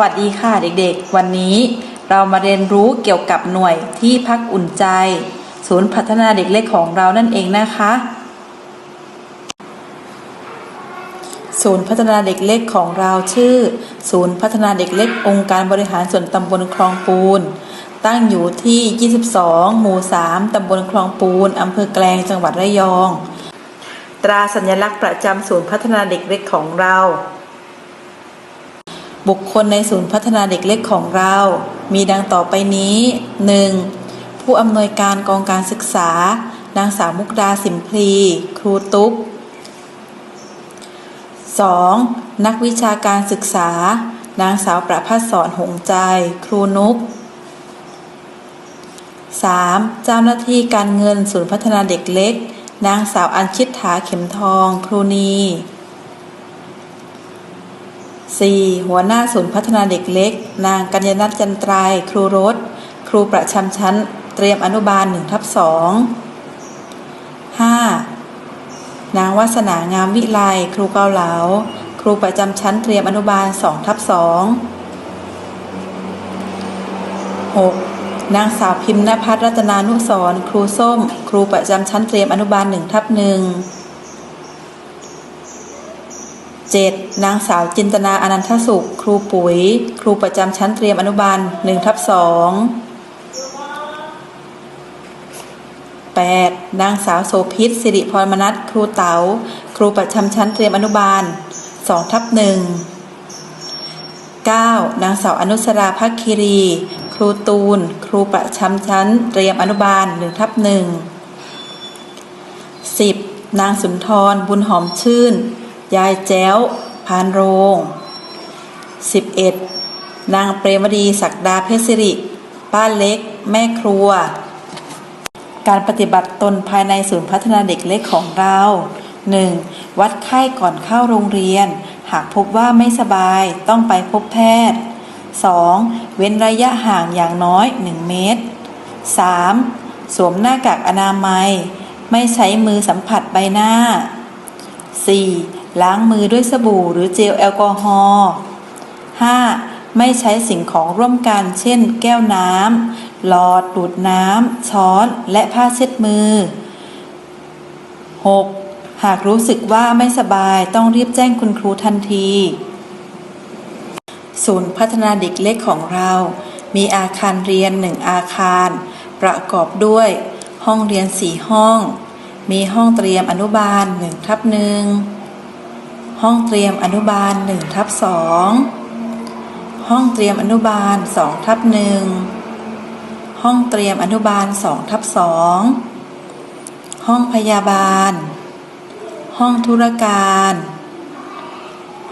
วัสดีค่ะเด็กๆ วันนี้เรามาเรียนรู้เกี่ยวกับหน่วยที่พักอุ่นใจ ศูนย์พัฒนาเด็กเล็กของเรานั่นเองนะคะ ศูนย์พัฒนาเด็กเล็กของเราชื่อ ศูนย์พัฒนาเด็กเล็กองค์การบริหารส่วนตำบลคลองปูน ตั้งอยู่ที่ 22 หมู่ 3 ตำบลคลองปูนอำเภอแกลงจังหวัดระยอง ตราสัญลักษณ์ประจำศูนย์พัฒนาเด็กเล็กของเรา บุคคลในศูนย์พัฒนาเด็กเล็กของเรา มีดังต่อไปนี้ 1. ผู้อำนวยการกองการศึกษา นางสาวมุกดาสิมพลี ครูตุ๊ก 2. นักวิชาการศึกษา นางสาวประภัสสรหงใจ ครูนุก 3. เจ้าหน้าที่การเงินศูนย์พัฒนาเด็กเล็ก นางสาวอัญชิตถาเข็มทอง ครูนี 4. หัวหน้าศูนย์พัฒนาเด็กเล็ก นางกัญญนัทจันตรายครูรถ ครูประจำชั้น เตรียมอนุบาล1ทับ2 5. นางวาสนางามวิไลครูเกาเหลา ครูประจำชั้นเตรียมอนุบาล2ทับ2 6. นางสาวพิมพ์นภัทรรัตนานุสรครูส้ม ครูประจำชั้นเตรียมอนุบาล1ทับ1 7. นางสาวจินตนาอนันทสุข ครูปุ๋ย ครูประจำชั้นเตรียมอนุบาล1ทับ2 8. นางสาวโสพิษสิริพรมนัสครูเต๋า ครูประจำชั้นเตรียมอนุบาล2ทับ1 9. นางสาวอนุสราภักคิรี ครูตูน ครูประจำชั้นเตรียมอนุบาล1ทับ1 10. นางสุนทรบุญหอมชื่น ยายแจ้วพานโรง 11. นางเปรมดีศักดาเพชรสิริ ป้าเล็ก แม่ครัว การปฏิบัติตนภายในศูนย์พัฒนาเด็กเล็กของเรา 1. วัดไข้ก่อนเข้าโรงเรียน หากพบว่าไม่สบายต้องไปพบแพทย์ 2. เว้นระยะห่างอย่างน้อย 1 เมตร 3. สวมหน้ากากอนามัย ไม่ใช้มือสัมผัสใบหน้า 4. ล้างมือด้วยสบู่หรือเจลแอลกอฮอล์ 5. ไม่ใช้สิ่งของร่วมกัน เช่น แก้วน้ำหลอดดูดน้ำช้อน และผ้าเช็ดมือ 6. หากรู้สึกว่าไม่สบายต้องรีบแจ้งคุณครูทันที ศูนย์พัฒนาเด็กเล็กของเรา มีอาคารเรียนหนึ่งอาคาร ประกอบด้วย ห้องเรียนสี่ห้อง มีห้องเตรียมอนุบาลหนึ่งทับหนึ่ง ห้องเตรียมอนุบาลหนึ่งทับสองห้องเตรียมอนุบาลสองทับหนึ่งห้องเตรียมอนุบาลสองทับสองห้องพยาบาล ห้องธุรการ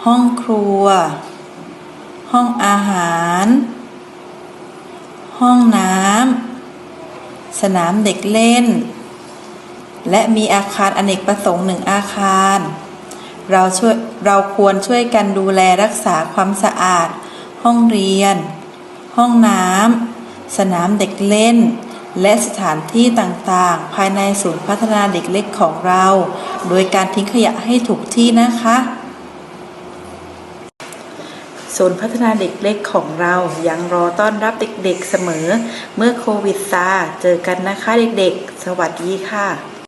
ห้องครัว ห้องอาหาร ห้องน้ำ สนามเด็กเล่น และมีอาคารอเนกประสงค์หนึ่งอาคาร เราช่วยเราควรช่วยกันดูแลรักษาความสะอาด ห้องเรียน ห้องน้ำสนามเด็กเล่น และสถานที่ต่างๆ ภายในศูนย์พัฒนาเด็กเล็กของเรา โดยการทิ้งขยะให้ถูกที่นะคะศูนย์พัฒนาเด็กเล็กของเรายังรอต้อนรับเด็กๆเสมอ เมื่อโควิดซาเจอกันนะคะเด็กๆ สวัสดีค่ะ